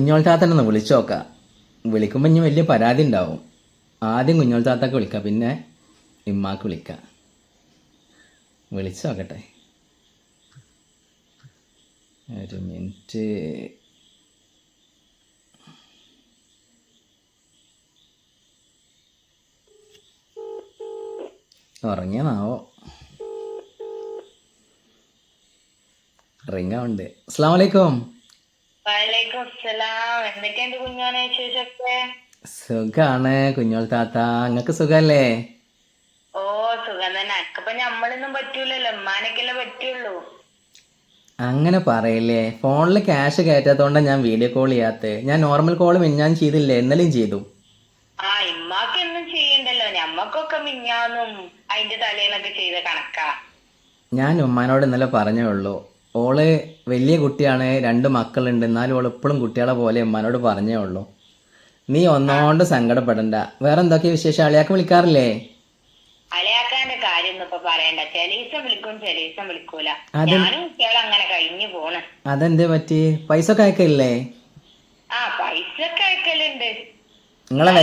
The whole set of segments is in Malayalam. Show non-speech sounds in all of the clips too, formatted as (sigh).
കുഞ്ഞോൾ താത്തനെ ഒന്ന് വിളിച്ചു നോക്കാം വിളിക്കുമ്പോൾ ഇനി വലിയ പരാതി ഉണ്ടാവും. ആദ്യം കുഞ്ഞോൾ താത്തക്ക് വിളിക്കാം പിന്നെ ഇമ്മാക്ക് വിളിക്കാം. വിളിച്ചു നോക്കട്ടെ ഒരു മിനിറ്റ്. ഉറങ്ങിയതാവോ? റിങ്ങാവുണ്ട് അസ്സാം വലൈക്കും എന്തൊക്കെയുണ്ട് കുഞ്ഞോനെ വിശേഷമൊക്കെ സുഖാണ്. കുഞ്ഞോൾ താത്ത നിങ്ങക്ക് സുഖല്ലേ? ഓ സുഖം തന്നെ. അക്കപ്പൊ ഞമ്മളൊന്നും പറ്റൂലല്ലോ. ഉമ്മാനൊക്കെയല്ലേ പറ്റുള്ളൂ. അങ്ങനെ പറയല്ലേ. ഫോണിൽ ക്യാഷ് കയറ്റാത്തോണ്ടാ ഞാൻ വീഡിയോ കോൾ ചെയ്യാത്തത് ഞാൻ നോർമൽ കോൾ മിഞ്ഞാൻ ചെയ്തില്ലേ? ഇന്നലെയും ചെയ്തു. ആ ഇമ്മാക്കൊന്നും ചെയ്യണ്ടല്ലോ. ഞമ്മക്കൊക്കെ മിഞ്ഞാന്നും അതിന്റെ തലേന്നൊക്കെ ചെയ്ത കണക്കാ. ഞാൻ ഉമ്മാനോട് ഇന്നലെ പറഞ്ഞേ ഉള്ളൂ. ഓൾ വലിയ കുട്ടിയാണ് രണ്ട് മക്കളുണ്ട്. എന്നാലും ഓൾ ഇപ്പോഴും കുട്ടികളെ പോലെ ഉമ്മാനോട് പറഞ്ഞേ ഉള്ളൂ. നീ ഒന്നോണ്ട് സങ്കടപ്പെടണ്ട. വേറെ എന്തൊക്കെയാ വിശേഷം? അളിയാക്ക് വിളിക്കാറില്ലേ? അലയാക്കാന്റെ കാര്യം ഇപ്പൊ പറയണ്ട. ചെലീസം വിളിക്കും ചെലീസം വിളിക്കൂല. അത് ഞാനും കുട്ടികളും അങ്ങനെ കഴിഞ്ഞു പോണ്. അതെന്തേ പറ്റി? പൈസ ഒക്കെ അയക്കില്ലേ ആ പൈസ ഒക്കെ അയക്കലുണ്ട്. നിങ്ങളെ വെ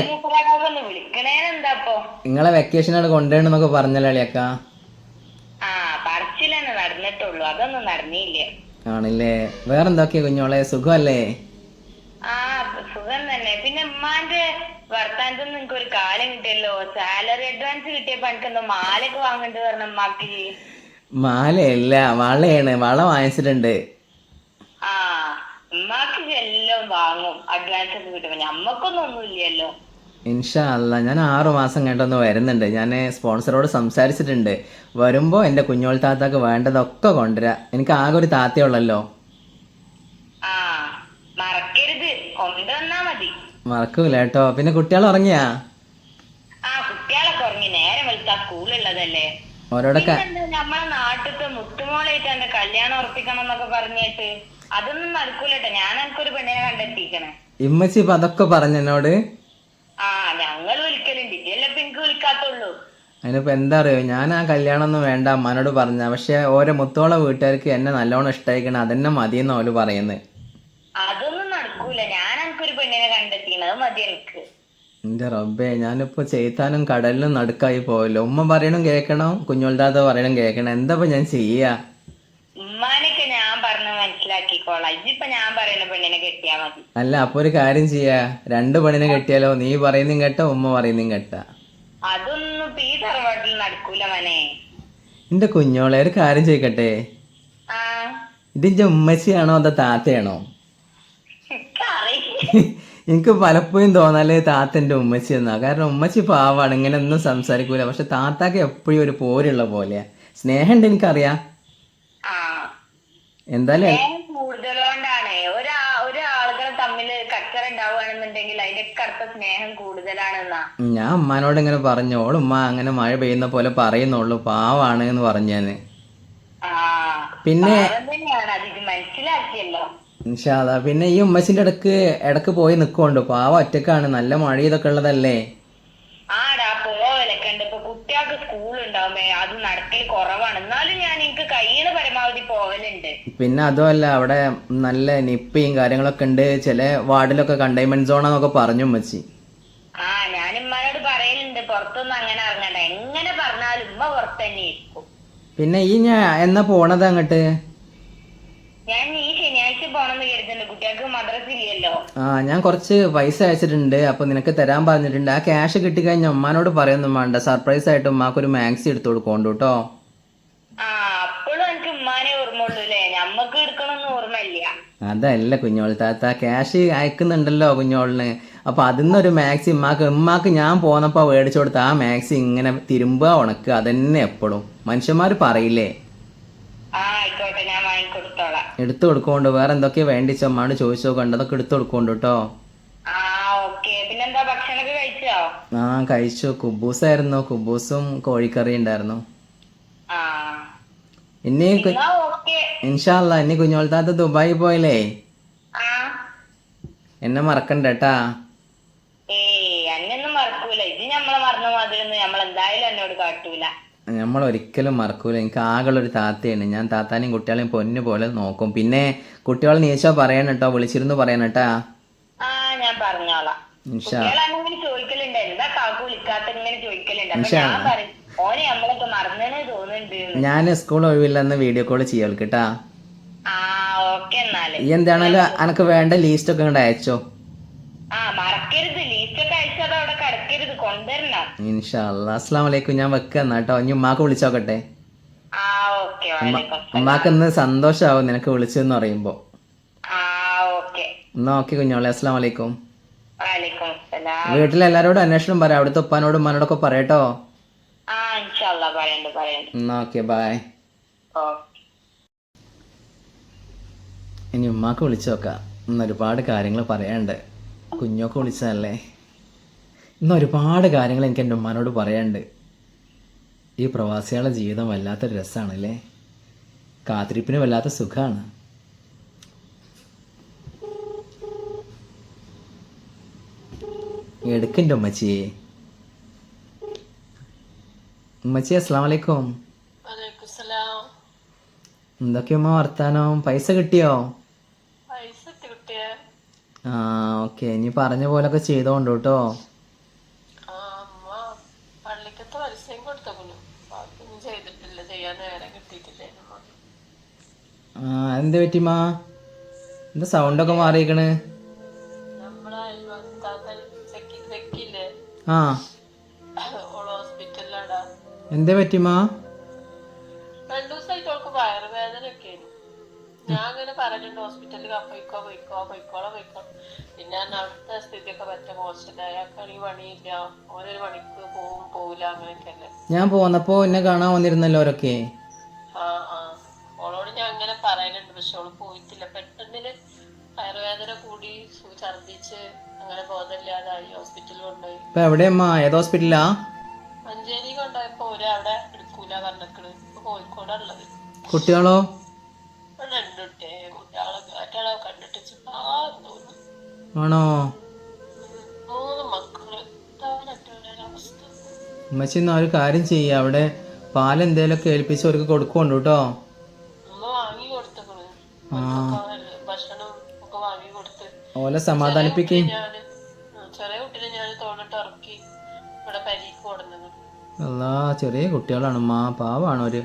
വിളിക്കണേനെന്താപ്പോ നിങ്ങളെ വെക്കേഷനാണ് കൊണ്ടുവരണെന്നൊക്കെ പറഞ്ഞല്ലോ അളിയാക്ക ആ പറച്ചിലെന്നെ നടന്നിട്ടുള്ളൂ അതൊന്നും നടന്നില്ല ആണല്ലേ. വേറെന്തൊക്കെയാ കുഞ്ഞോളെ സുഖമല്ലേ? ആ സുഖം തന്നെ. പിന്നെ ഉമ്മാന്റെ വർത്താനത്തിൽ നിങ്ങക്ക് ഒരു കാലം കിട്ടിയല്ലോ. സാലറി അഡ്വാൻസ് കിട്ടിയപ്പോ എനിക്ക് എന്തോ മാലൊക്കെ വാങ്ങണ്ട് പറഞ്ഞു ഉമ്മാക്ക്. മാലയല്ല വളയാണ്. വള വാങ്ങിച്ചിട്ടുണ്ട്. ആ ഉമ്മാക്ക് എല്ലാം വാങ്ങും. അഡ്വാൻസ് ഒക്കെ കിട്ടുമ്പോ. ഞമ്മക്കൊന്നും ഒന്നുമില്ലല്ലോ. ഇൻഷാ അല്ല ഞാൻ ആറു മാസം കഴിഞ്ഞൊന്ന് വരുന്നുണ്ട്. ഞാൻ സ്പോൺസറോട് സംസാരിച്ചിട്ടുണ്ട്. വരുമ്പോൾ എന്റെ കുഞ്ഞോൾ താത്താക്ക് വേണ്ടതൊക്കെ കൊണ്ടുവരാ. എനിക്ക് ആകെ ഒരു താത്തയുള്ളല്ലോ മറക്കൂല കേട്ടോ പിന്നെ കുട്ടികൾ ഉറങ്ങിയാ? ഓരോടൊക്കെ നമ്മളെ നാട്ടിലത്തെ കല്യാണം ഉറപ്പിക്കണം എന്നൊക്കെ പറഞ്ഞിട്ട് അതൊന്നും നടക്കൂലട്ടോ. ഞാൻ എനിക്കൊരു പെണ്ണിനെ കണ്ടെത്തിക്കണേ. ഇമ്മച്ചി ഇപ്പൊ അതൊക്കെ പറഞ്ഞു എന്നോട് ആ ഞങ്ങൾ വിളിക്കലുണ്ട് ഇതല്ലേ ഇപ്പൊ എനിക്ക് വിളിക്കാത്തുള്ളൂ അതിനിപ്പോൾ എന്താ അറിയോ ഞാൻ ആ കല്യാണമൊന്നും വേണ്ട അമ്മാനോട് പറഞ്ഞ. പക്ഷെ ഓരോ മുത്തോള വീട്ടുകാർക്ക് എന്നെ നല്ലോണം ഇഷ്ടമായിക്കണം മതി മതിയെന്ന് അവർ പറയുന്നത് അതൊന്നും നടക്കൂല. ഞാൻ എനിക്കൊരു പെണ്ണിനെ മതി എനിക്ക്. എന്റെ റബ്ബേ ഞാനിപ്പോ ചെയ്താനും കടലിലും നടുക്കായി പോയല്ലോ ഉമ്മ പറയണം കേക്കണം കുഞ്ഞോൾദാദ പറയണം കേക്കണം എന്താ ഇപ്പൊ ഞാൻ ചെയ്യാ? ഉമ്മാനൊക്കെ ഞാൻ പറഞ്ഞ് മനസ്സിലാക്കിക്കോളാം. ഇതിപ്പോ ഞാൻ പറയുന്ന പെണ്ണിനെ കെട്ടിയാ മതി. അല്ല അപ്പൊ ഒരു കാര്യം ചെയ്യാ. രണ്ട് പെണ്ണിനെ കെട്ടിയാലോ? നീ പറയുന്നതും കേട്ടോ ഉമ്മ പറയുന്നതും കേട്ടാ. അതൊന്നും ഈ തറവാട്ടിൽ നടക്കൂല മനെ. എന്റെ കുഞ്ഞോളെ ഒരു കാര്യം ചോദിക്കട്ടെ? ഇതിന്റെ ഉമ്മച്ചിയാണോ അതോ താത്തയാണോ? (laughs) എനിക്ക് പലപ്പോഴും തോന്നാൽ താത്തന്റെ ഉമ്മച്ചി എന്നാ കാരണം ഉമ്മച്ചി പാവാണ് ഇങ്ങനെ ഒന്നും സംസാരിക്കൂല. പക്ഷെ താത്താക്ക് എപ്പോഴും ഒരു പോരുള്ള പോലെയാ. സ്നേഹമുണ്ട് എനിക്കറിയാം. എന്തായാലും സ്നേഹം കൂടുതലാണെന്നാ? ഞാൻ ഉമ്മാനോട് ഇങ്ങനെ പറഞ്ഞു ഉമ്മ അങ്ങനെ മഴ പെയ്യുന്ന പോലെ പറയുന്നുള്ളൂ പാവാണ് എന്ന് പറഞ്ഞു ഞാൻ പിന്നെ മനസ്സിലാക്കിയല്ലോ. ഇൻഷാല്ല പിന്നെ ഈ ഉമ്മച്ചിന്റെ ഇടയ്ക്ക് ഇടയ്ക്ക് പോയി നിൽക്കുന്നുണ്ട് പാവ ഒറ്റക്കാണ് നല്ല മഴ ഇതൊക്കെ ഉള്ളതല്ലേ ആടാ പോവലൊക്കെ ഉണ്ട് ഇപ്പൊ കുട്ടികൾക്ക് സ്കൂൾ ഉണ്ടാവുമ്പേ അത് നടക്കൽ കുറവാണ്. എന്നാലും ഞാൻ എനിക്ക് കഴിയണ പരമാവധി പോവലുണ്ട്. പിന്നെ അതുമല്ല അവിടെ നല്ല നിപ്പയും കാര്യങ്ങളൊക്കെ ഉണ്ട്. ചില വാർഡിലൊക്കെ കണ്ടെയ്ൻമെന്റ് സോണാന്നൊക്കെ പറഞ്ഞു ഉമ്മച്ചി. ആ ഞാൻ ഉമ്മാനോട് പറയലുണ്ട്. പുറത്തൊന്നും അങ്ങനെ ഇറങ്ങണ്ട. എങ്ങനെ പറഞ്ഞാലും ഉമ്മ പുറത്തന്നെ ഇരിക്കും. പിന്നെ ഈ ഞാൻ എന്നാ പോണത് അങ്ങോട്ട്? ഞാൻ ഈ ശനിയാഴ്ച പോണെന്ന് കരുതുന്നുണ്ട് കുട്ടികൾക്ക് മദ്രസ ഇല്ലല്ലോ. ആ ഞാൻ കുറച്ച് പൈസ അയച്ചിട്ടുണ്ട്. അപ്പൊ നിനക്ക് തരാൻ പറഞ്ഞിട്ടുണ്ട്. ആ ക്യാഷ് കിട്ടിക്കഴിഞ്ഞാൽ ഉമ്മാനോട് പറയൊന്നും വേണ്ട സർപ്രൈസ് ആയിട്ട് ഉമ്മാക്ക് ഒരു മാക്സി എടുത്തു കൊടുക്കോണ്ടു കേട്ടോ ആ അപ്പോഴും എനിക്ക് ഉമ്മാനെ ഓർമ്മയുള്ളൂ അല്ലേ ഞമ്മക്ക് എടുക്കണമെന്ന് ഓർമ്മയില്ല. അതല്ല കുഞ്ഞോൾ താത്ത. ക്യാഷ് അയക്കുന്നുണ്ടല്ലോ കുഞ്ഞോളിന്. അപ്പൊ അതിന്നൊരു മാക്സി ഉമ്മാക്ക് ഉമ്മാക്ക് ഞാൻ പോന്നപ്പോ മേടിച്ചു കൊടുത്ത ആ മാക്സി ഇങ്ങനെ തിരുമ്പുക ഉണക്ക്. അതന്നെ എപ്പോഴും മനുഷ്യന്മാര് പറയില്ലേ? ആ ആയിക്കോട്ടെ. എടുത്തു കൊടുക്കോണ്ട് വേറെ എന്തൊക്കെയാ വേണ്ടിച്ച അമ്മാട് ചോദിച്ചോ? കണ്ടതൊക്കെ എടുത്തു കൊടുക്കോണ്ട് കേട്ടോ. ആ കഴിച്ചു? കുബൂസ് ആയിരുന്നു കുബൂസും കോഴിക്കറി ഉണ്ടായിരുന്നു. ഇനി ഇൻഷാല്ല ഇനി കുഞ്ഞോൾത്താത്ത ദുബായി പോയില്ലേ? എന്നെ മറക്കണ്ട കേട്ടാ ഏയ് അന്നൊന്നും മറക്കൂല ഇത് ഞമ്മളെ മറന്ന മാതിരി ഒന്നും നമ്മൾ എന്തായാലും എന്നോട് കാട്ടൂല നമ്മൾ ഒരിക്കലും മറക്കൂല. എനിക്ക് ആകെയുള്ള ഒരു താത്തയാണ്. ഞാൻ താത്താനെയും കുട്ടികളെയും പൊന്നു പോലെ നോക്കും. പിന്നെ കുട്ടികൾ നീശോ പറയണം കേട്ടോ. വിളിച്ചിരുന്നു പറയണം കേട്ടാ. ഞാൻ സ്കൂൾ ഒഴിവില്ലെന്ന് വീഡിയോ കോൾ ചെയ്യാൽ കേട്ടാ. എന്താണല്ലോ എനക്ക് വേണ്ട ലീസ്റ്റ് ഒക്കെ ഇങ്ങോട്ട് അയച്ചോ. ആ മറക്കരുത് ലീസ്റ്റ് ഒക്കെ അയച്ചത് അവിടെ കിടക്കരുത്. കൊണ്ടുവരണം. ഇൻഷാ അല്ലാ അസ്സാം വലൈക്കും ഞാൻ വെക്കുക എന്നാ കേട്ടോ ഇനി ഉമ്മാക്ക് വിളിച്ചോക്കട്ടെ? ആ ഓക്കെ. വാലേക്കും ഉമ്മാക്ക് ഇന്ന് സന്തോഷാവും നിനക്ക് വിളിച്ചെന്ന് പറയുമ്പോ. ആ ഓക്കെ. എന്നാ ഓക്കെ കുഞ്ഞോളെ. അസ്സാം വലൈക്കും വീട്ടിലെല്ലാരോടും അന്വേഷണം പറയാം. അവിടുത്തെ ഉപ്പാനോടും ഉമ്മാനോടൊക്കെ പറയട്ടോ. ഇൻഷാല്ല ഓക്കെ ബായ് ഇനി ഉമ്മാക്ക് വിളിച്ചു നോക്കാം ഇന്ന് ഒരുപാട് കാര്യങ്ങൾ പറയാനുണ്ട്. കുഞ്ഞൊക്കെ വിളിച്ചതല്ലേ? ഇന്ന് ഒരുപാട് കാര്യങ്ങൾ എനിക്ക് എന്റെ ഉമ്മാനോട് പറയാനുണ്ട്. ഈ പ്രവാസികളുടെ ജീവിതം വല്ലാത്തൊരു രസമാണല്ലേ കാത്തിരിപ്പിന് വല്ലാത്ത സുഖമാണ് എടുക്കന്റെ ഉമ്മച്ചിയെ. ഉമ്മച്ചി അസ്സാം വലൈക്കും എന്തൊക്കെയുമ്മ വർത്താനം? പൈസ കിട്ടിയ? ആ ഓക്കെ. ഇനി പറഞ്ഞ പോലൊക്കെ ചെയ്തോണ്ട് കേട്ടോ. പള്ളിക്കത്തെ പരസ്യം കൊടുത്തക്കുന്നു ബാക്കിയൊന്നും ചെയ്തിട്ടില്ല. ചെയ്യാൻ നേരം കിട്ടിയിട്ടില്ലായിരുന്നു ആ എന്ത് പറ്റിമാ എന്താ സൗണ്ടൊക്കെ മാറിയിക്കണ്? നമ്മളെ ചെക്കി ആ. ഹോസ്പിറ്റലിലാടാ എന്തേ പറ്റിമാ ഞാൻ അങ്ങനെ പറഞ്ഞിട്ടുണ്ട് ഹോസ്പിറ്റലിൽ പോയിക്കോ പോയിക്കോ പോയിക്കോളോ പോയിക്കോ പിന്നെ അവിടുത്തെ സ്ഥിതിയൊക്കെ പറ്റ മോശം അയാൾക്കാണെങ്കിൽ പണിയില്ല. ഓനൊരു പണിക്ക് പോവും പോവില്ല അങ്ങനെയൊക്കെ അല്ലേ ഞാൻ പോന്നപ്പോ എന്നെ കാണാൻ വന്നിരുന്നല്ലോ അവരൊക്കെ. ആ ആ. ഓളോട് ഞാൻ അങ്ങനെ പറയുന്നുണ്ട് പക്ഷെ ഓൾ പോയിട്ടില്ല. പെട്ടെന്നിൽ വയറുവേദന കൂടി ഛർദിച്ച് അങ്ങനെ ബോധമില്ലാതായി ഹോസ്പിറ്റലിൽ കൊണ്ടുപോയി. ഇപ്പൊ എവിടെയമ്മ? ഏത് ഹോസ്പിറ്റലാ മഞ്ചേരി കൊണ്ടുപോയപ്പോ ഒരേ അവിടെ എടുക്കൂല പറഞ്ഞിക്കണ് ഇപ്പൊ കോഴിക്കോടുള്ളത് കുട്ടികളോ? കുട്ടികളെ കണ്ടിട്ട് തോന്നുന്നു ആണോ? മൂന്ന് മക്കൾ. അവസ്ഥ. ഉമ്മച്ചി എന്നാ ഒരു കാര്യം ചെയ്യ. അവിടെ പാൽ എന്തേലൊക്കെ ഏൽപ്പിച്ച് അവർക്ക് കൊടുക്കുന്നുണ്ട് കേട്ടോ. അമ്മ വാങ്ങി കൊടുത്തക്കണ്. അവർക്കൊക്കെ ഭക്ഷണം ഒക്കെ വാങ്ങി കൊടുത്ത്. ഓലെ സമാധാനിപ്പിക്കേ. ഞാൻ ആ, ചെറിയ കുട്ടീനെ ഞാൻ തോന്നിട്ട് ഇറക്കി ഇവിടെ പരീക്ക് കൊടുന്നത് അല്ലാ ചെറിയ കുട്ടികളാണ് മാ പാവാണ് ഒരു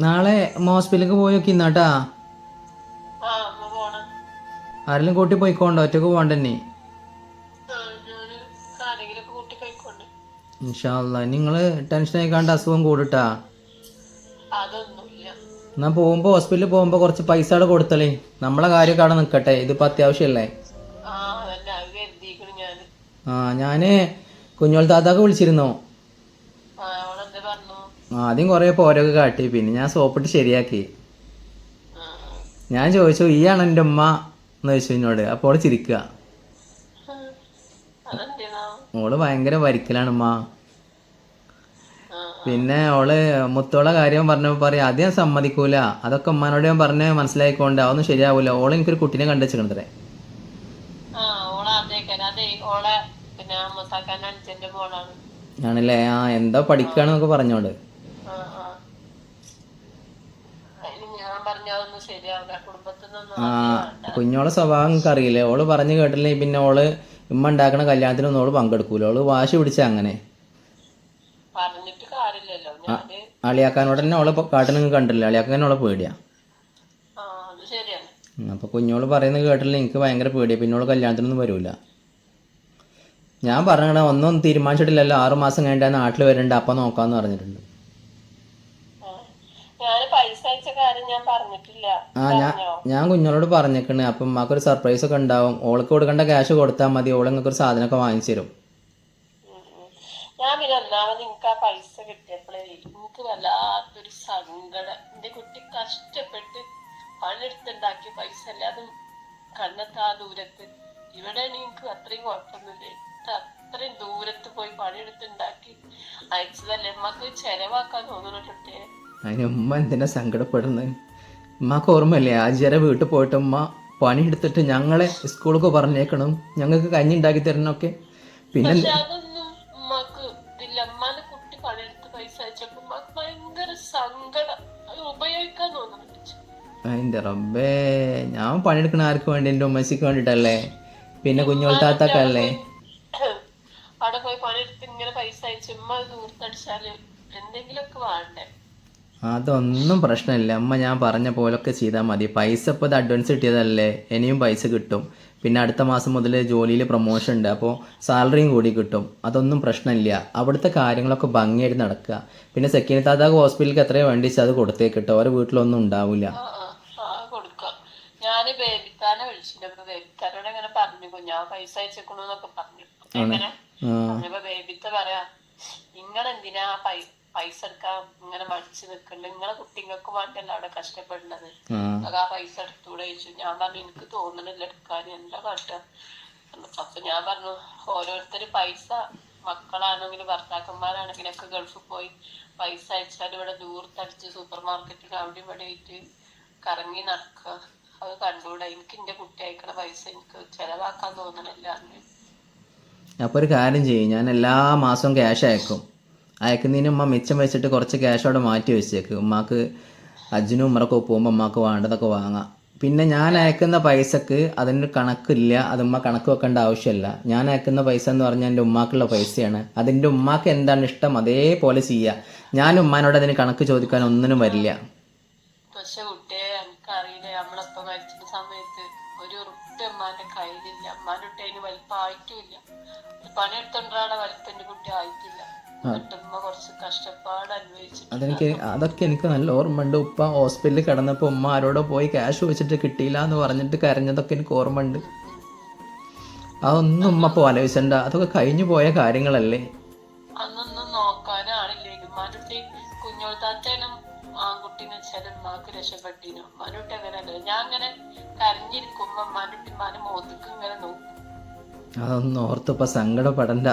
നാളെ ഹോസ്പിറ്റലിലേക്ക് പോയി നോക്കി ഇന്നാട്ടാ ആരെങ്കിലും കൂട്ടി പോയിക്കോണ്ടോ? ഒറ്റയ്ക്ക് പോകണ്ടെന്നെ നിങ്ങൾ ഇൻഷാല്ല നിങ്ങൾ ടെൻഷൻ ആയിക്കാണ്ട് അസുഖം കൂടിട്ടാ. എന്നാ പോകുമ്പോ ഹോസ്പിറ്റലിൽ പോകുമ്പോ കുറച്ച് പൈസ അവിടെ കൊടുത്തളേ. നമ്മളെ കാര്യമൊക്കെ അവിടെ നിക്കട്ടെ. ഇതിപ്പോ അത്യാവശ്യമല്ലേ ആ ഞാൻ. കുഞ്ഞോൾ താത്താക്ക് വിളിച്ചിരുന്നോ. ആദ്യം കുറേ പോരൊക്കെ കാട്ടി പിന്നെ ഞാൻ സോപ്പിട്ട് ശരിയാക്കി. ഞാൻ ചോദിച്ചു ഈ ആണ് എന്റെ ഉമ്മ? എന്ന് ചോദിച്ചു എന്നോട്. അപ്പോൾ ചിരിക്കുക. ഓൾ ഭയങ്കര വരിക്കലാണ് ഉമ്മ. പിന്നെ ഓൾ മുത്തോളെ കാര്യം പറഞ്ഞപ്പോൾ പറയും ഞാൻ സമ്മതിക്കൂല. അതൊക്കെ ഉമ്മാനോട് ഞാൻ പറഞ്ഞ് മനസ്സിലായിക്കൊണ്ട് അതൊന്നും ശരിയാവൂല. ഓൾ എനിക്കൊരു കുട്ടീനെ കണ്ടുവച്ചിട്ടുണ്ട് ആണല്ലേ? ആ എന്താ പഠിക്കുകയാണെന്നൊക്കെ പറഞ്ഞോണ്ട് ആ ആ അതിന് ഞാൻ പറഞ്ഞ അതൊന്നും ശരിയാവില്ല കുടുംബത്തിൽ നിന്നൊന്നും ആ കുഞ്ഞോളെ സ്വഭാവം നിങ്ങൾക്ക് അറിയില്ലേ ഓൾ പറഞ്ഞു കേട്ടില്ലേ പിന്നെ ഓൾ ഉമ്മ ഉണ്ടാക്കണ കല്യാണത്തിനൊന്നും ഓൾ പങ്കെടുക്കൂല. ഓൾ വാശി പിടിച്ച അങ്ങനെ. അളിയാക്കാനോട് തന്നെ ഓളെ കാട്ടിൽ കണ്ടില്ല അളിയാക്കാൻ ഓളെ പേടിയാ. അപ്പൊ കുഞ്ഞോൾ പറയുന്നത് കേട്ടില്ല എനിക്ക് ഭയങ്കര പേടിയാ. പിന്നോൾ കല്യാണത്തിനൊന്നും വരൂല. ഞാൻ പറഞ്ഞ ഒന്നും തീരുമാനിച്ചിട്ടില്ലല്ലോ. ആറു മാസം കഴിഞ്ഞാൽ നാട്ടിൽ വരണ്ട അപ്പൊ നോക്കാന്ന് പറഞ്ഞിട്ടുണ്ട്. കാര്യം ഞാൻ പറഞ്ഞിട്ടില്ല. ആ ഞാൻ ഞാൻ കുഞ്ഞോളോട് പറഞ്ഞേക്കണ്. അപ്പം ഉമ്മാക്കൊരു സർപ്രൈസ് ഒക്കെ ഉണ്ടാവും. ഓൾക്ക് കൊടുക്കേണ്ട ക്യാഷ് കൊടുത്താൽ മതി. ഓൾ നിങ്ങൾക്ക് ഒരു സാധനമൊക്കെ വാങ്ങിച്ചു തരും. ഞാൻ പിന്നെ ഒന്നാമത് എനിക്ക് ആ പൈസ കിട്ടിയപ്പോഴേ എനിക്ക് വല്ലാത്തൊരു സങ്കടം. എന്റെ കുട്ടി കഷ്ടപ്പെട്ട് പണിയെടുത്തുണ്ടാക്കിയ പൈസ അല്ല? അതും കണ്ണെത്താ ദൂരത്ത്. ഇവിടെ എനിക്ക് അത്രയും കുഴപ്പമൊന്നുമില്ല. അത്രയും ദൂരത്ത് പോയി പണിയെടുത്തുണ്ടാക്കി അയച്ചതല്ലേ? നമ്മക്ക് ചെലവാക്കാൻ തോന്നുന്നുണ്ടേ അതിന് ഉമ്മ എന്തിനാ സങ്കടപ്പെടുന്നത്? ഉമ്മക്ക് ഓർമ്മയില്ലേ ആചാര വീട്ടിൽ പോയിട്ട് ഉമ്മ പണിയെടുത്തിട്ട് ഞങ്ങളെ സ്കൂളൊക്കെ പറഞ്ഞേക്കണം. ഞങ്ങൾക്ക് കഞ്ഞി ഉണ്ടാക്കി തരണമൊക്കെ പിന്നെ പക്ഷെ ഉമ്മക്ക് ഇതില്ല. കുട്ടി പണിയെടുത്ത് പൈസ അയച്ചപ്പോ ഉമ്മക്ക് ഭയങ്കര സങ്കടം. അത് അതിന്റെ റബ്ബേ ഞാൻ പണിയെടുക്കണ ആർക്ക് വേണ്ടി? എന്റെ ഉമ്മച്ചിക്ക് വേണ്ടിട്ടല്ലേ പിന്നെ കുഞ്ഞോൾ താത്താക്കല്ലേ അവിടെ പോയി പണിയെടുത്ത് ഇങ്ങനെ പൈസ അയച്ചു ഉമ്മ ദൂരത്തടിച്ചാൽ എന്തെങ്കിലുമൊക്കെ വേണ്ടേ? അതൊന്നും പ്രശ്നമില്ല. അമ്മ ഞാൻ പറഞ്ഞ പോലൊക്കെ ചെയ്താൽ മതി. പൈസ ഇപ്പോൾ ഇത് അഡ്വാൻസ് കിട്ടിയതല്ലേ? ഇനിയും പൈസ കിട്ടും. പിന്നെ അടുത്ത മാസം മുതൽ ജോലിയിൽ പ്രൊമോഷൻ ഉണ്ട്. അപ്പോൾ സാലറിയും കൂടി കിട്ടും. അതൊന്നും പ്രശ്നമില്ല. അവിടുത്തെ കാര്യങ്ങളൊക്കെ ഭംഗിയായിട്ട് നടക്കുക. പിന്നെ സെക്കൻഡ് താത്താക്ക് ഹോസ്പിറ്റലിൽ എത്രയോ വേണ്ടി വെച്ചാൽ അത് കൊടുത്തേ കിട്ടും. അവരെ വീട്ടിലൊന്നും ഉണ്ടാവില്ല ബേബിത്താനെ ബേബിത്താനോട് ഇങ്ങനെ പറഞ്ഞു. ഞാൻ പൈസ അയച്ചേക്കണു എന്നൊക്കെ പറഞ്ഞു ബേബിത്ത പറയാ നിങ്ങളെന്തിനാ പൈ പൈസ എടുക്കാൻ ഇങ്ങനെ മടിച്ചു നിൽക്കണ്ട നിങ്ങളെ കുട്ടികൾക്ക് വേണ്ടിയല്ല അവിടെ കഷ്ടപ്പെടുന്നത്? അത് ആ പൈസ എടുത്തൂടെ ചോദിച്ചു. ഞാൻ പറഞ്ഞു എനിക്ക് തോന്നണില്ല എടുക്കാൻ എന്താ കാട്ടുക അപ്പൊ ഞാൻ പറഞ്ഞു ഓരോരുത്തര് പൈസ മക്കളാണെങ്കിലും ഭർത്താക്കന്മാരാണെങ്കിലും ഒക്കെ ഗൾഫിൽ പോയി പൈസ അയച്ചാൽ ഇവിടെ ദൂരത്തടിച്ച് സൂപ്പർ മാർക്കറ്റിൽ അവിടെ ഇവിടെ ആയിട്ട് കറങ്ങി നടക്കുക. അത് കണ്ടുകൂടാ എനിക്ക് എന്റെ കുട്ടി അയക്കണ പൈസ എനിക്ക് ചെലവാക്കാൻ തോന്നണില്ല. അപ്പൊ ഒരു കാര്യം ചെയ്യും. ഞാൻ എല്ലാ മാസവും ക്യാഷ് അയക്കും. അയക്കുന്നതിന് ഉമ്മ മിച്ചം വെച്ചിട്ട് കുറച്ച് ക്യാഷ് അവിടെ മാറ്റി വെച്ചേക്ക്. ഉമ്മാക്ക് അജ്ജനും ഉമ്മറൊക്കെ പോകുമ്പോൾ ഉമ്മാക്ക് വേണ്ടതൊക്കെ വാങ്ങാം. പിന്നെ ഞാൻ അയക്കുന്ന പൈസക്ക് അതിന്റെ കണക്കില്ല. അത് ഉമ്മ കണക്ക് വെക്കേണ്ട ആവശ്യമില്ല ഞാൻ അയക്കുന്ന പൈസ എന്ന് പറഞ്ഞാൽ എന്റെ ഉമ്മാക്കുള്ള പൈസയാണ്. അതിന്റെ ഉമ്മാക്ക് എന്താണ് ഇഷ്ടം? അതേപോലെ ചെയ്യുക ഞാൻ ഉമ്മാനോട് അതിന് കണക്ക് ചോദിക്കാൻ ഒന്നിനും വരില്ല. പക്ഷെ കുട്ടിയെ എനിക്കറിയില്ല നമ്മളൊപ്പം മരിച്ചിട്ട സമയത്ത് ഒരു ഉറുപ്പ് അമ്മാന്റെ കയ്യിലില്ല. അതിന് വലിപ്പമായിട്ടുമില്ല ഒരു പണിയെടുത്തോണ്ടാണ് വലിപ്പം കുട്ടി ആയിട്ടില്ല. കുറച്ച് കഷ്ടപ്പാട് അതെനിക്ക് അതൊക്കെ എനിക്ക് നല്ല ഓർമ്മയുണ്ട്. ഉപ്പ ഹോസ്പിറ്റലിൽ കിടന്നപ്പോൾ ഉമ്മ ആരോടോ പോയി ക്യാഷ് വെച്ചിട്ട് കിട്ടിയില്ല എന്ന് പറഞ്ഞിട്ട് കരഞ്ഞതൊക്കെ എനിക്ക് ഓർമ്മയുണ്ട്. അതൊന്നും ഉമ്മ ഇപ്പോൾ ആലോചിച്ചണ്ട. അതൊക്കെ കഴിഞ്ഞു പോയ കാര്യങ്ങളല്ലേ? അന്നൊന്നും വെച്ചാൽ ഉമ്മാക്ക് രക്ഷപ്പെട്ടിനു അങ്ങനെയല്ല. ഞാൻ അങ്ങനെ കരഞ്ഞിരിക്കുമ്പോ ഇങ്ങനെ നോക്കും. അതൊന്നും ഓർത്തുപ്പ സങ്കടപ്പെടണ്ട.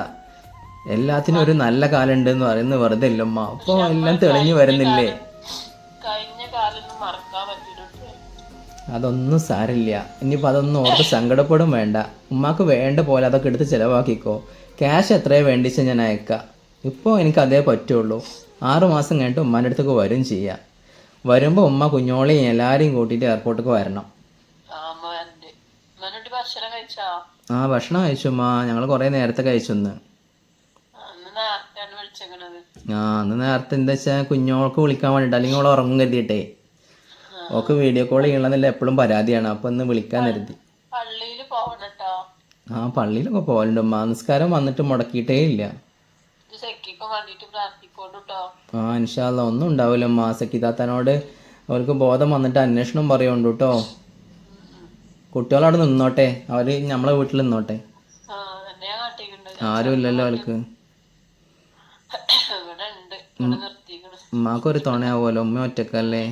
എല്ലാത്തിനും ഒരു നല്ല കാലം ഉണ്ട് എന്ന് പറയുന്നത് വെറുതെ ഇല്ലമ്മ അപ്പൊ എല്ലാം തെളിഞ്ഞു വരുന്നില്ലേ? അതൊന്നും സാരില്ല ഇനിയിപ്പോൾ അതൊന്നും ഓർത്ത് സങ്കടപ്പെടും വേണ്ട. ഉമ്മാക്ക് വേണ്ട പോലെ അതൊക്കെ എടുത്ത് ചിലവാക്കിക്കോ. ക്യാഷ് എത്രയോ വേണ്ടിച്ച ഞാൻ അയക്കാം? ഇപ്പോൾ എനിക്ക് അതേ പറ്റുള്ളൂ. ആറുമാസം കഴിഞ്ഞിട്ട് ഉമ്മാന്റെ അടുത്തേക്ക് വരും ചെയ്യാം. വരുമ്പോൾ ഉമ്മ കുഞ്ഞോളെയും എല്ലാവരെയും കൂട്ടിയിട്ട് എയർപോർട്ടിലേക്ക് വരണം. ആ മോന്റെ ഭക്ഷണം ആ ഭക്ഷണം കഴിച്ചു ഉമ്മ. ഞങ്ങൾ കുറേ നേരത്തെ കഴിച്ചു ഒന്ന് അന്ന് നേരത്തെയാണ് വിളിച്ചേക്കണത് ആ അന്ന് നേരത്തെ എന്താ വെച്ചാൽ കുഞ്ഞോൾക്ക് വിളിക്കാൻ വേണ്ടിട്ട് അല്ലെങ്കിൽ ഓൾ ഉറങ്ങും കരുതിയിട്ടേ. ഓക്ക് വീഡിയോ കോൾ ചെയ്യണമെന്നില്ല എപ്പോഴും പരാതിയാണ്. അപ്പൊ ഒന്ന് വിളിക്കാൻ കരുതി. ആ പള്ളിയിലൊക്കെ പോകലുണ്ട് ഉമ്മ നിസ്കാരം വന്നിട്ട് മുടക്കിയിട്ടേ ഇല്ല. ആ ഇൻഷാല്ല ഒന്നും ഉണ്ടാവില്ല ഉമ്മ. സക്കിതാത്തനോട് അവർക്ക് ബോധം വന്നിട്ട് അന്വേഷണം പറയുന്നുണ്ട് കേട്ടോ കുട്ടികളവിടെ നിന്നോട്ടെ. അവർ നമ്മളെ വീട്ടിൽ നിന്നോട്ടെ. ആരും ഇല്ലല്ലോ അവർക്ക്. ഇവിടെ ഒരു തുണയാവുമല്ലോ. ഉമ്മ ഒറ്റക്കല്ലേ?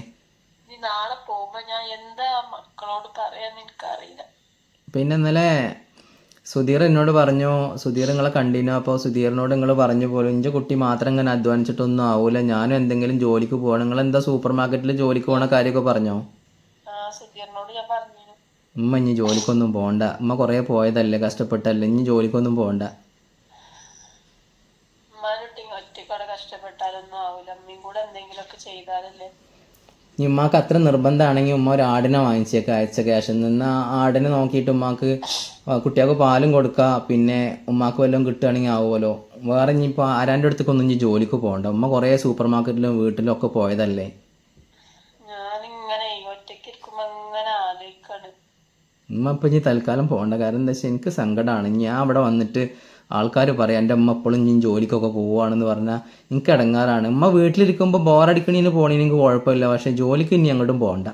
നീ നാളെ പോകുമ്പോ ഞാൻ എന്താ മക്കളോട് പറയാന്ന് എനിക്കറിയില്ല. പിന്നെ ഇന്നലെ സുധീർ എന്നോട് പറഞ്ഞു സുധീർ നിങ്ങളെ കണ്ടിനു? അപ്പോൾ സുധീറിനോട് നിങ്ങൾ പറഞ്ഞു പോലും ഇഞ്ച കുട്ടി മാത്രം ഇങ്ങനെ അധ്വാനിച്ചിട്ടൊന്നും ആവൂല. ഞാനും എന്തെങ്കിലും ജോലിക്ക് പോകണം നിങ്ങൾ എന്താ സൂപ്പർ മാർക്കറ്റിൽ ജോലിക്ക് പോകണ കാര്യമൊക്കെ പറഞ്ഞു? ഉമ്മ ഇനി ജോലിക്കൊന്നും പോകണ്ട ഉമ്മ കുറേ പോയതല്ലേ കഷ്ടപ്പെട്ടല്ലേ? ഇനി ജോലിക്കൊന്നും പോകണ്ട ഉമ്മാനുട്ടി ഒറ്റക്കടെ കഷ്ടപ്പെട്ടാലൊന്നും ആവൂല. അമ്മയും കൂടെ എന്തെങ്കിലുമൊക്കെ ചെയ്താലല്ലേ? ഇനി ഉമ്മാക്ക് അത്ര നിർബന്ധമാണെങ്കിൽ ഉമ്മ ഒരു ആടിനെ വാങ്ങിച്ചേക്ക് അയച്ച ക്യാഷിൽ നിന്ന്. ആ ആടിനെ നോക്കിയിട്ട് ഉമ്മാക്ക് കുട്ടികൾക്ക് പാലും കൊടുക്കുക പിന്നെ ഉമ്മാക്ക് വല്ലതും കിട്ടുകയാണെങ്കിൽ ആവുമല്ലോ. വേറെ ഇനിയിപ്പോൾ ആരാന്റെ അടുത്തേക്കൊന്നും ഇനി ജോലിക്ക് പോകണ്ട. ഉമ്മ കുറേ സൂപ്പർ മാർക്കറ്റിലും വീട്ടിലും ഒക്കെ പോയതല്ലേ? ഉമ്മ ഇപ്പം ഇനി തൽക്കാലം പോകണ്ട. കാരണം എന്താ വെച്ചാൽ എനിക്ക് സങ്കടമാണ് ഞാൻ അവിടെ വന്നിട്ട് ആൾക്കാർ പറയാം എന്റെ അമ്മ എപ്പോഴും ഞാൻ ജോലിക്കൊക്കെ പോവുകയാണെന്ന് പറഞ്ഞാൽ എനിക്ക് ഇടങ്ങാറാണ്. അമ്മ വീട്ടിലിരിക്കുമ്പോൾ ബോറടിക്കണീന് പോകണേന് എനിക്ക് കുഴപ്പമില്ല. പക്ഷെ ജോലിക്ക് ഇനി അങ്ങോട്ടും പോകണ്ട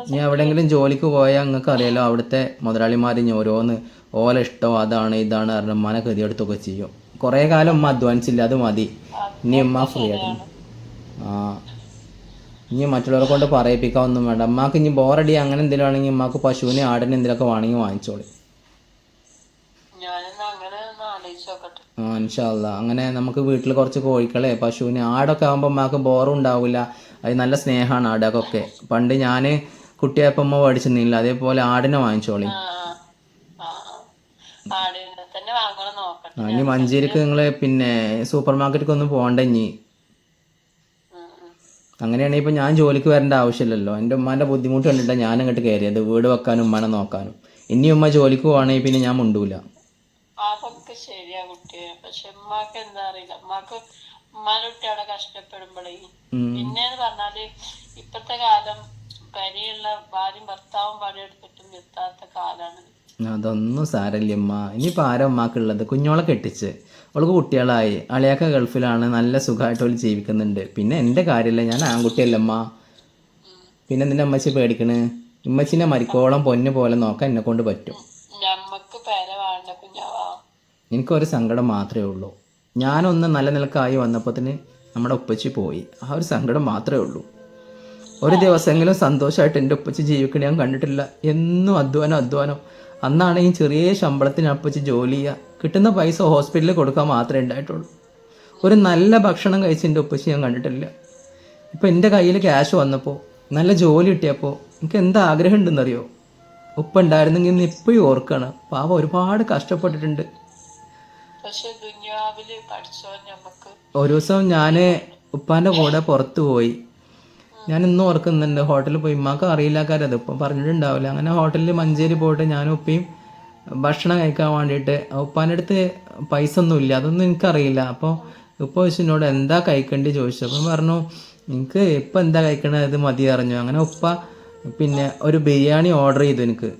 ഇനി എവിടെയെങ്കിലും ജോലിക്ക് പോയാൽ നിങ്ങൾക്ക് അറിയാലോ അവിടുത്തെ മുതലാളിമാർ ഇനി ഓരോന്ന് ഓല ഇഷ്ടം അതാണ് ഇതാണ് പറഞ്ഞ ഉമ്മാനെ കരുതിയെടുത്തൊക്കെ ചെയ്യും. കുറേ കാലം ഉമ്മ അധ്വാനിച്ചില്ല അത് മതി. ഇനി ഉമ്മ ഫ്രീ ആയിട്ട് ആ. ഇനി മറ്റുള്ളവരെ കൊണ്ട് പറയിപ്പിക്കാനൊന്നും വേണ്ട. അമ്മാക്ക് ഇനി ബോറടി അങ്ങനെ എന്തെങ്കിലും ആണെങ്കിൽ അമ്മാക്ക് പശുവിനെ ആടിനെ എന്തെങ്കിലുമൊക്കെ വേണമെങ്കിൽ വാങ്ങിച്ചോളി. മനുഷ്യല്ല അങ്ങനെ ആ ഇൻഷാല്ല നമുക്ക് വീട്ടിൽ കുറച്ച് കോഴിക്കളെ പശുവിനെ ആടൊക്കെ ആകുമ്പോൾ അമ്മാക്ക് ബോറും ഉണ്ടാവില്ല അത് നല്ല സ്നേഹമാണ് ആടൊക്കെ പണ്ട് ഞാൻ കുട്ടിയായപ്പോൾ അമ്മ മേടിച്ചിരുന്നില്ല. അതേപോലെ ആടിനെ വാങ്ങിച്ചോളി. ഇനി മഞ്ചേരിക്ക് നിങ്ങൾ പിന്നെ സൂപ്പർ മാർക്കറ്റിൽ ഒന്നും പോകണ്ട ഇനി. അങ്ങനെയാണെങ്കിൽ ഇപ്പോൾ ഞാൻ ജോലിക്ക് വരേണ്ട ആവശ്യമില്ലല്ലോ. എന്റെ ഉമ്മാന്റെ ബുദ്ധിമുട്ട് കണ്ടിട്ട് ഞാൻ അങ്ങോട്ട് കയറിയത് വീട് വെക്കാനും ഉമ്മാനെ നോക്കാനും. ഇനി ഉമ്മ ജോലിക്ക് പോവാണെങ്കിൽ പിന്നെ ഞാൻ മുണ്ടൂല. അതൊക്കെ ശരിയാ കുട്ടിയെ. പക്ഷെ ഉമ്മാക്ക് എന്താ അറിയില്ല. ഉമ്മാക്ക് ഉമ്മാന്റെ കുട്ടി അവിടെ കഷ്ടപ്പെടുമ്പോഴേ. പിന്നെന്ന് പറഞ്ഞാൽ ഇപ്പത്തെ കാലം പരിയുള്ള ഭാര്യയും ഭർത്താവും പണിയെടുത്തിട്ടും എത്താത്ത കാലാണ്. അതൊന്നും സാരല്ല ഉമ്മ. ഇനിയിപ്പോ ആരാ ഉമ്മാക്കുള്ളത്? കുഞ്ഞോളെ കെട്ടിച്ച്. അവൾക്ക് കുട്ടികളായി. അളിയാക്ക ഗൾഫിലാണ് നല്ല സുഖമായിട്ട് അവൾ ജീവിക്കുന്നുണ്ട്. പിന്നെ എന്റെ കാര്യമല്ല ഞാൻ ആൺകുട്ടിയല്ല അമ്മ പിന്നെ നിന്റെ അമ്മച്ചി പേടിക്കണ്? ഉമ്മച്ചിനെ മരിക്കോളം പൊന്നു പോലെ നോക്കാൻ എന്നെ കൊണ്ട് പറ്റും. എനിക്കൊരു സങ്കടം മാത്രമേ ഉള്ളൂ. ഞാനൊന്ന് നല്ല നിലക്കായി വന്നപ്പോത്തിന് നമ്മുടെ ഉപ്പച്ചി പോയി. ആ ഒരു സങ്കടം മാത്രമേ ഉള്ളൂ. ഒരു ദിവസമെങ്കിലും സന്തോഷമായിട്ട് എന്റെ ഉപ്പച്ചി ജീവിക്കണേ ഞാൻ കണ്ടിട്ടില്ല. എന്നും അധ്വാനം അധ്വാനം. ഈ ചെറിയ ശമ്പളത്തിന് അപ്പച്ചി ജോലി ചെയ്യുക. കിട്ടുന്ന പൈസ ഹോസ്പിറ്റലിൽ കൊടുക്കാൻ മാത്രമേ ഉണ്ടായിട്ടുള്ളൂ. ഒരു നല്ല ഭക്ഷണം കഴിച്ച് എന്റെ ഉപ്പച്ചി ഞാൻ കണ്ടിട്ടില്ല. ഇപ്പം എന്റെ കയ്യിൽ ക്യാഷ് വന്നപ്പോൾ നല്ല ജോലി കിട്ടിയപ്പോൾ എനിക്ക് എന്താ ആഗ്രഹം ഉണ്ടെന്നറിയോ? ഉപ്പ ഉണ്ടായിരുന്നെങ്കിൽ ഇന്ന് ഇപ്പോഴും ഓർക്കണം. പാവം ഒരുപാട് കഷ്ടപ്പെട്ടിട്ടുണ്ട്. ഒരു ദിവസം ഞാൻ ഉപ്പാന്റെ കൂടെ പുറത്തു പോയി. ഞാൻ ഇന്നും ഓർക്കുന്നുണ്ട് ഹോട്ടലിൽ പോയി. ഉമ്മാക്ക് അറിയില്ല കാര്യം. അത് ഇപ്പം പറഞ്ഞിട്ടുണ്ടാവില്ല. അങ്ങനെ ഹോട്ടലിൽ മഞ്ചേരി പോയിട്ട് ഞാനും ഉപ്പയും ഭക്ഷണം കഴിക്കാൻ വേണ്ടിയിട്ട് ഉപ്പാന്റെ അടുത്ത് പൈസ ഒന്നും ഇല്ല. അതൊന്നും എനിക്കറിയില്ല. അപ്പോൾ ഉപ്പ ചോദിച്ചു എന്നോട് എന്താ കഴിക്കേണ്ടി? ചോദിച്ചു. അപ്പം പറഞ്ഞു എനിക്ക് ഇപ്പം എന്താ കഴിക്കണത്? ഇത് മതി അറിഞ്ഞു അങ്ങനെ ഉപ്പ പിന്നെ ഒരു ബിരിയാണി ഓർഡർ ചെയ്തു എനിക്ക്.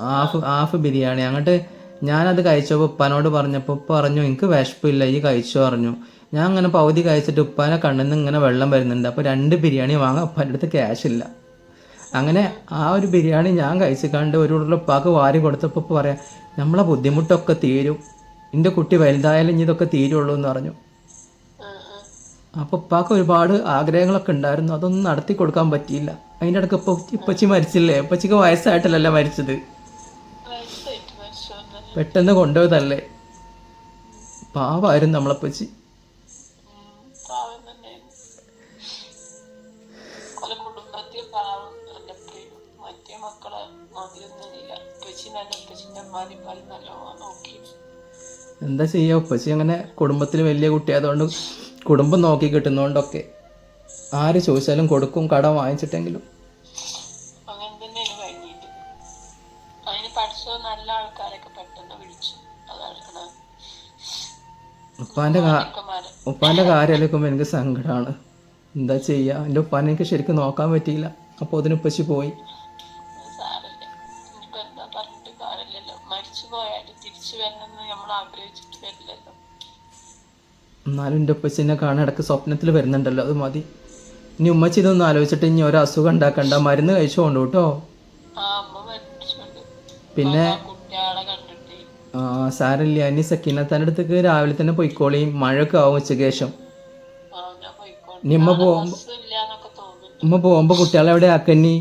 Half half biryani. അങ്ങോട്ട് ഞാനത് കഴിച്ചപ്പോൾ ഉപ്പാനോട് പറഞ്ഞപ്പോൾ ഉപ്പ പറഞ്ഞു എനിക്ക് വിശപ്പില്ല ഈ കഴിച്ചു പറഞ്ഞു. ഞാൻ അങ്ങനെ പകുതി കഴിച്ചിട്ട് ഉപ്പാനെ കണ്ണിൽ നിന്ന് ഇങ്ങനെ വെള്ളം വരുന്നുണ്ട്. അപ്പോൾ രണ്ട് ബിരിയാണി വാങ്ങാൻ ഉപ്പാന്റെ അടുത്ത് ക്യാഷ് ഇല്ല. അങ്ങനെ ആ ഒരു ബിരിയാണി ഞാൻ കഴിച്ചിക്കാണ്ട് കണ്ട് ഒരു ഉപ്പാക്ക് വാരി കൊടുത്തപ്പോൾ പറയാം നമ്മളെ ബുദ്ധിമുട്ടൊക്കെ തീരും. എന്റെ കുട്ടി വലുതായാലും ഇനി ഇതൊക്കെ തീരുള്ളൂ എന്ന് പറഞ്ഞു. അപ്പോൾ ഉപ്പാക്ക് ഒരുപാട് ആഗ്രഹങ്ങളൊക്കെ ഉണ്ടായിരുന്നു. അതൊന്നും നടത്തി കൊടുക്കാൻ പറ്റിയില്ല. അതിന്റെ ഇടയ്ക്ക് ഇപ്പൊ ഇപ്പച്ചി മരിച്ചില്ലേ? ഇപ്പച്ചിക്ക് വയസ്സായിട്ടല്ലല്ല മരിച്ചത്. പെട്ടെന്ന് കൊണ്ടുപോയതല്ലേ പാവായിരുന്നു നമ്മളപ്പച്ചി എന്താ ചെയ്യുക ഉപ്പച്ചി അങ്ങനെ കുടുംബത്തിൽ വലിയ കുട്ടിയായതുകൊണ്ട് കുടുംബം നോക്കി കിട്ടുന്നതുകൊണ്ടൊക്കെ ആര് ചോദിച്ചാലും കൊടുക്കും കടം വാങ്ങിച്ചിട്ടെങ്കിലും. ഉപ്പാന്റെ ഉപ്പാന്റെ ഉപ്പാന്റെ കാര്യം ആലോചിക്കുമ്പോൾ എനിക്ക് സങ്കടമാണ് എന്താ ചെയ്യുക എന്റെ ഉപ്പാനെ എനിക്ക് ശരിക്കും നോക്കാൻ പറ്റിയില്ല. അപ്പോൾ അതിന് ഉപ്പച്ചി പോയി. എന്നാലും എന്റെ ഉപ്പച്ചിനെ കാണാൻ ഇടയ്ക്ക് സ്വപ്നത്തിൽ വരുന്നുണ്ടല്ലോ അത് മതി. ഇനി ഉമ്മച്ചി ഇതൊന്നും ആലോചിച്ചിട്ട് ഇനി ഒരു അസുഖം ഉണ്ടാക്കണ്ട. മരുന്ന് കഴിച്ചു കൊണ്ടു കേട്ടോ. പിന്നെ ആ സാരല്ല ഇനി സക്കീനത്താന്റെ അടുത്തേക്ക് രാവിലെ തന്നെ പോയിക്കോളി. മഴയൊക്കെ ആവും ഉച്ചയ്ക്ക് ശേഷം. ഇനി ഉമ്മ പോകുമ്പോ ഉമ്മ പോകുമ്പോ കുട്ടികളെ എവിടെ ആക്കന്നി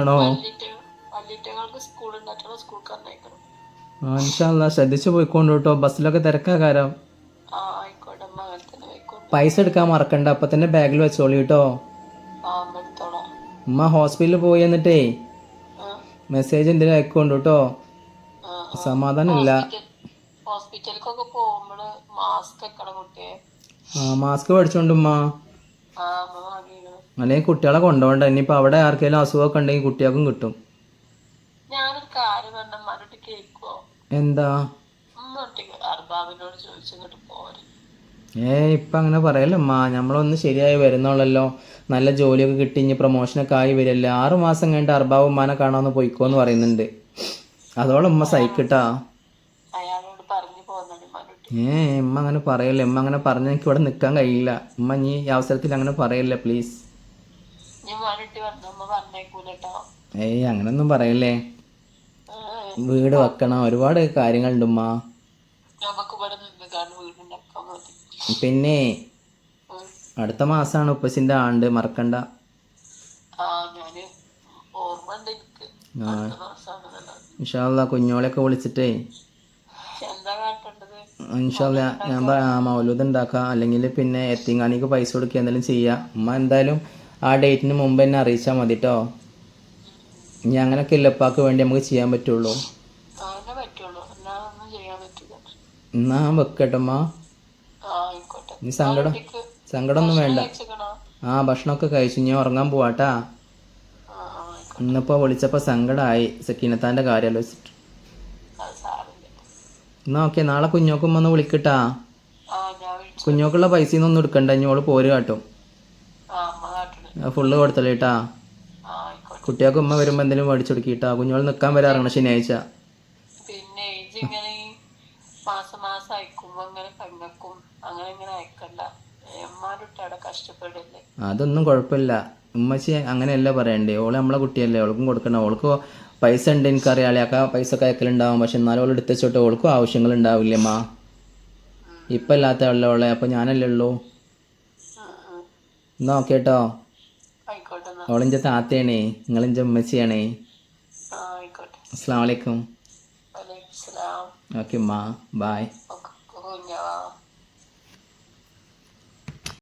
ആണോ? സ്കൂൾ സ്കൂൾ ഇൻഷാല്ല ശ്രദ്ധിച്ച് പോയിക്കൊണ്ട് കേട്ടോ ബസ്സിലൊക്കെ തിരക്കാകാരം. പൈസ എടുക്കാൻ മറക്കണ്ട. അപ്പൊ തന്നെ ബാഗിൽ വെച്ചോളി കേട്ടോ. ഉമ്മ ഹോസ്പിറ്റലിൽ പോയി എന്നിട്ടേ മെസ്സേജ് എന്തെങ്കിലും അയക്കൊണ്ട് കേട്ടോ സമാധാനമില്ല. ഹോസ്പിറ്റലിലേക്കൊക്കെ മാസ്ക് വെക്കണം കുട്ടിയെ. ആ മാസ്ക് മേടിച്ചോണ്ട് ഉമ്മ. അല്ലെങ്കിൽ കുട്ടികളെ കൊണ്ടുപോകണ്ട ഇനിയിപ്പോ അവിടെ ആർക്കെങ്കിലും അസുഖമൊക്കെ ഉണ്ടെങ്കിൽ കുട്ടികൾക്കും കിട്ടും. ഞാനൊരു കാര്യം പറഞ്ഞ എന്താ? ഏ ഇപ്പം അങ്ങനെ പറയല്ലമ്മ നമ്മളൊന്ന് ശരിയായി വരുന്നുള്ളല്ലോ. നല്ല ജോലിയൊക്കെ കിട്ടി ഇനി പ്രൊമോഷനൊക്കെ ആയി വരില്ലേ. ആറു മാസം കഴിഞ്ഞിട്ട് അർബാബ് ഉമ്മാനെ കാണാമെന്ന് പോയിക്കോന്ന് പറയുന്നുണ്ട്. അതോളം ഉമ്മ സഹിക്കട്ടാ. ഏ ഉമ്മ അങ്ങനെ പറയല്ലേ. ഉമ്മ അങ്ങനെ പറഞ്ഞ എനിക്ക് ഇവിടെ നിൽക്കാൻ കഴിയില്ല. ഉമ്മ നീ ഈ അവസരത്തിൽ അങ്ങനെ പറയല്ലേ പ്ലീസ് ഏയ് അങ്ങനൊന്നും പറയല്ലേ. വീട് വെക്കണം ഒരുപാട് കാര്യങ്ങളുണ്ട് ഉമ്മ. പിന്നെ അടുത്ത മാസമാണ് ഉപ്പസിന്റെ ആണ്ട് മറക്കണ്ട. ഇൻഷാല്ല കുഞ്ഞോളെയൊക്കെ വിളിച്ചിട്ടേ. ഇൻഷാല്ല ഞാൻ പറയാം മൗലൂദ് ഉണ്ടാക്കാം. അല്ലെങ്കിൽ പിന്നെ എത്തിങ്ങാനിക്ക് പൈസ കൊടുക്കുക എന്തെങ്കിലും ചെയ്യാം. ഉമ്മ എന്തായാലും ആ ഡേറ്റിന് മുമ്പ് എന്നെ അറിയിച്ചാൽ മതി കേട്ടോ ഇനി അങ്ങനൊക്കെ ഇല്ല ഉപ്പാക്ക് വേണ്ടി നമുക്ക് ചെയ്യാൻ പറ്റുള്ളൂ. എന്നാ വെക്കട്ടമ്മാ ചെയ്യാൻ പറ്റില്ല. എന്നാ വെക്കട്ടെ ആ ആയിക്കോട്ടെ. നീ സങ്കടം സങ്കടമൊന്നും വേണ്ട. ആ ഭക്ഷണമൊക്കെ കഴിച്ചു. ഞാൻ ഉറങ്ങാൻ പോവാട്ടാ. വിളിച്ചപ്പോൾ. ഇന്നിപ്പോ വിളിച്ചപ്പോ സങ്കടമായി സക്കീനത്താന്റെ കാര്യം ആലോചിച്ചിട്ട്. എന്നാ ഓക്കെ നാളെ കുഞ്ഞോക്കും വന്ന് വിളിക്കട്ടാ. കുഞ്ഞോക്കുള്ള പൈസ ഒന്നും എടുക്കണ്ട. ഇനി ഓൾ പോര് കാട്ടും. ഫുള്ള് കൊടുത്തല്ലേട്ടാ കുട്ടികൾക്ക് ഉമ്മ വരുമ്പോ എന്തെങ്കിലും മേടിച്ചു കൊടുക്കിട്ടാ? കുഞ്ഞോൾ നിക്കാൻ വരാറാണ് ശനിയാഴ്ച. പിന്നെ ഇങ്ങനെ മാസം മാസം അയക്കുമ്പോ അങ്ങനെ ഇങ്ങനെ അയക്കണ്ട. അതൊന്നും കുഴപ്പമില്ല. ഉമ്മച്ചി അങ്ങനെയല്ല പറയണ്ടേ? ഓൾ നമ്മളെ കുട്ടിയല്ലേ? ഓൾക്കും കൊടുക്കണം ഓൾക്ക് പൈസ ഉണ്ട് എനിക്കറിയാളെ ആ പൈസ ഒക്കെ അയക്കലുണ്ടാവും. പക്ഷെ എന്നാലും ഓൾ എടുത്തുവെച്ചോട്ടെ ഓൾക്കും ആവശ്യങ്ങൾ ഉണ്ടാവില്ല മാ ഇപ്പം ഇല്ലാത്ത അപ്പൊ അപ്പം ഞാനല്ലേ ഉള്ളൂ. എന്നാ ഓക്കെ കേട്ടോ അവളെന്റെ താത്തയാണേ നിങ്ങളെന്റെ ഉമ്മച്ചിയാണേ. അസ്സാം വലൈക്കും ഓക്കെ മാ ബായ്